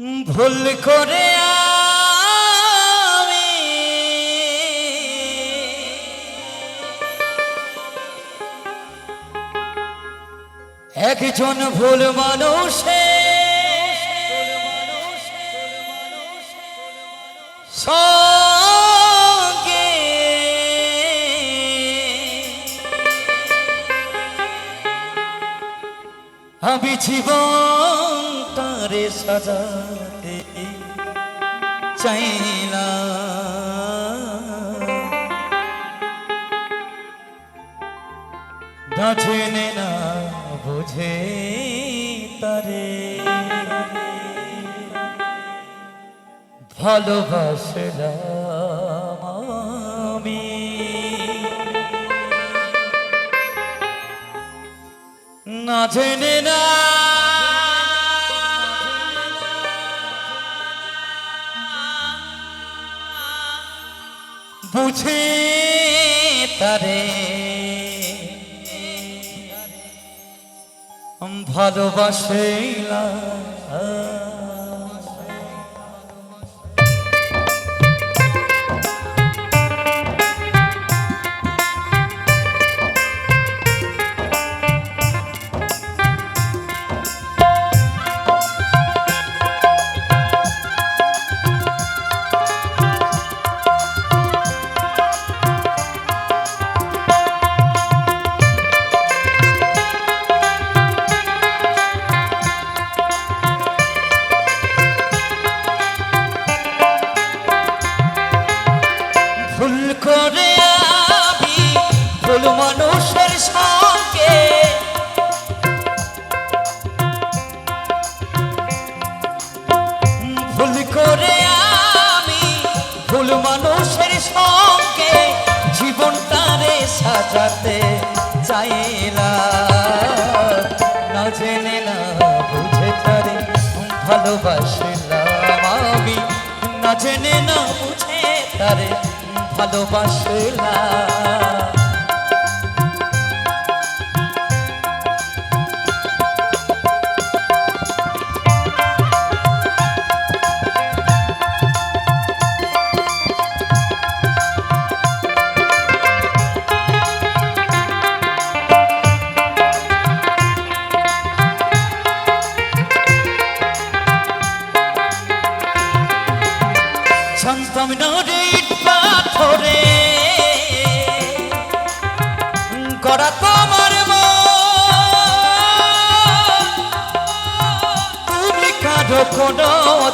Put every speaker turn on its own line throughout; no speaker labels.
ভুল করে আমি একজন ভুল মানুষে সঙ্গে আমি জীবন সাজাতে চাইলাম না জেনে না বুঝে তারে। ভালোবাসলাম আমি। না জেনে না বুঝে তারে। ভালোবাসিলাম করে আমি ভুল মানুষের সঙ্গে। ভুল করে আমি ভুল মানুষের সঙ্গে জীবনটারে সাজাতে চাইলাম। না জেনে না বুঝে তারে ভালোবাসলাম আমি। না জেনে না বুঝে তারে ভালোবাসলাম কোনো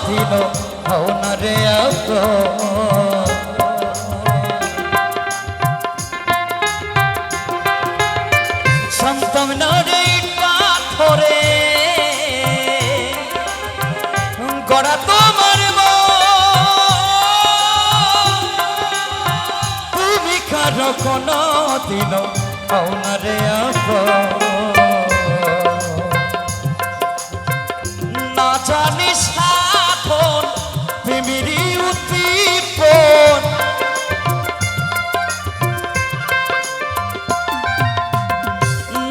দিন হও না রে আপন। জানতাম না রে ইট পাথরে গড়া কোনো দিন আউনারে না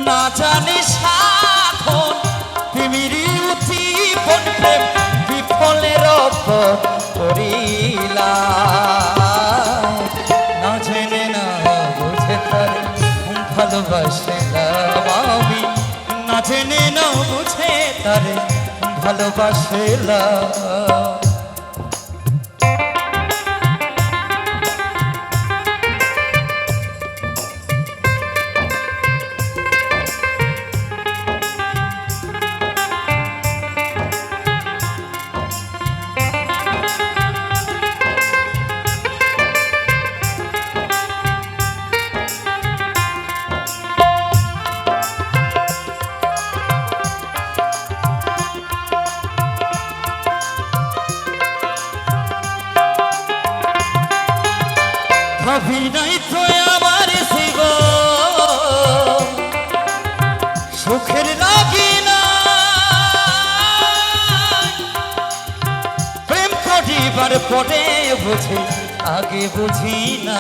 না জানি সাধন প্রেমেরই উদ্দীপন প্রেম, বিফলের করিলাম না জেনে না বুঝে তারে ভালোবাসলাম আমি। না জেনে না বুঝে তারে ভালোবাসলাম নাই তো আমার শিব সুখের লাগি না প্রেম করিবার পরে বুঝি আগে বুঝি না।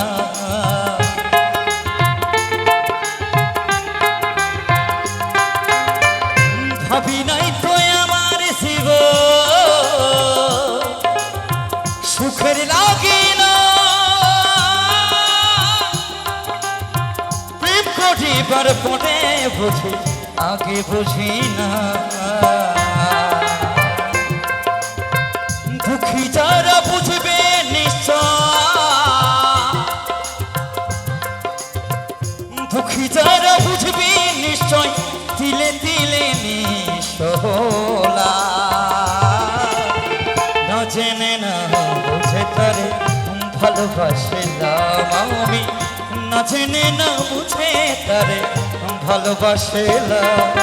বুঝবার পরে বুঝি, আগে বুঝি না। দুঃখী যারা বুঝবে দুঃখী যারা বুঝবি নিশ্চয়, তিলে তিলে নিশোলা। জেনে না বুঝে তারে ভালোবাসলাম আমি। না জেনে না বুঝে তারে ভালোবাসলাম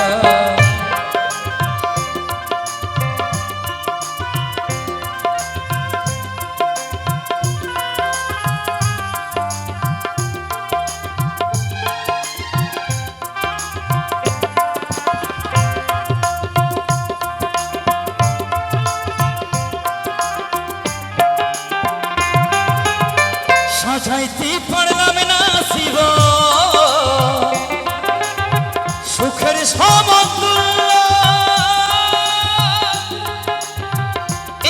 সাজাইতে পারলাম না শিব। সুখের সমতুল্য।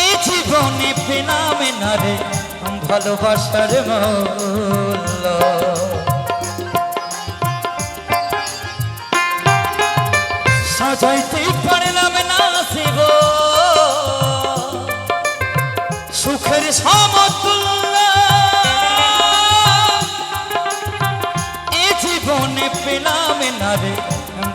এই জীবনে পেলাম না রে ভালোবাসার মূল্য। সাজাইতে পারলাম না শিব। সুখের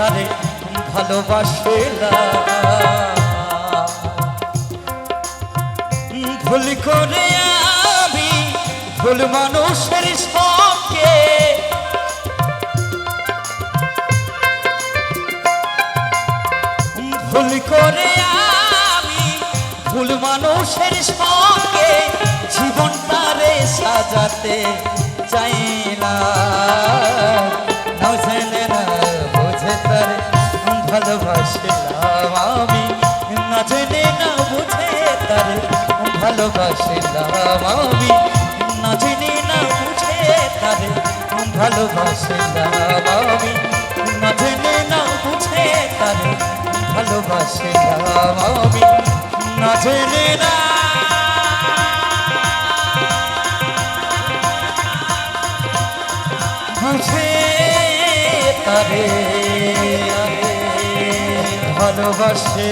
বুঝে তারে ভালোবাসলাম ভুল করে আমি ভুল মানুষের সঙ্গে ভুল করে আমি ভুল মানুষের সঙ্গে জীবনটারে সাজাতে আমি না জেনে না বুঝে তারে ভালোবাসলাম আমি না জেনে না বুঝে তারে ভালোবাসলাম আমি না জেনে না। বুঝে তারে ভালোবাসে